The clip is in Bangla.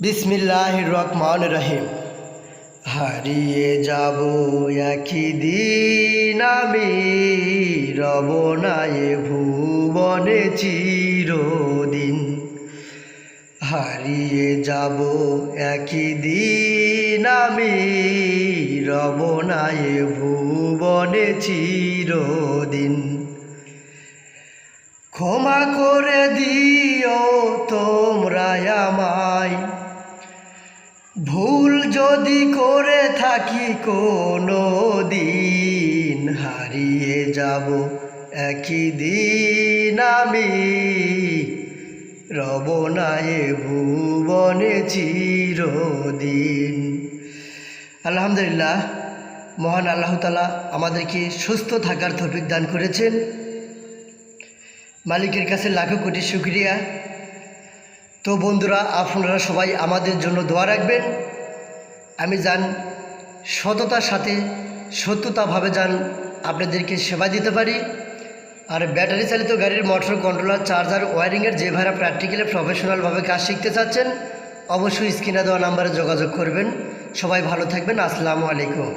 বিসমিল্লাহ রহমান রহিম। হারিয়ে যাব একই দিন আমি রব নায়ে ভুবনে চিরদিন। হারিয়ে যাব একই দিন আমি রব নায়ে ভুবনে চিরদিন। ক্ষমা করে দিও তোমরা আমায় ভুল যদি করে থাকি কোনো দিন হারিয়ে যাব একই দিন আমি। রব নায়ে ভুবনে চিরদিন। আলহামদুলিল্লাহ, মহান আল্লাহ তালা আমাদেরকে সুস্থ থাকার তৌফিক দান করেছেন। মালিকের কাছে লাখো কোটি শুক্রিয়া। তো বন্ধুরা, আপনারা সবাই আমাদের জন্য দোয়া রাখবেন। আমি যান, সততার সাথে সত্যতাভাবে যান, আপনাদেরকে সেবা দিতে পারি। আর ব্যাটারি চালিত গাড়ির মোটর কন্ট্রোলার চার্জার ওয়ারিংয়ের যে ভাইরা প্র্যাকটিক্যালি প্রফেশনালভাবে কাজ শিখতে চাচ্ছেন, অবশ্যই স্ক্রিনে দেওয়া নাম্বারে যোগাযোগ করবেন। সবাই ভালো থাকবেন। আসসালামু আলাইকুম।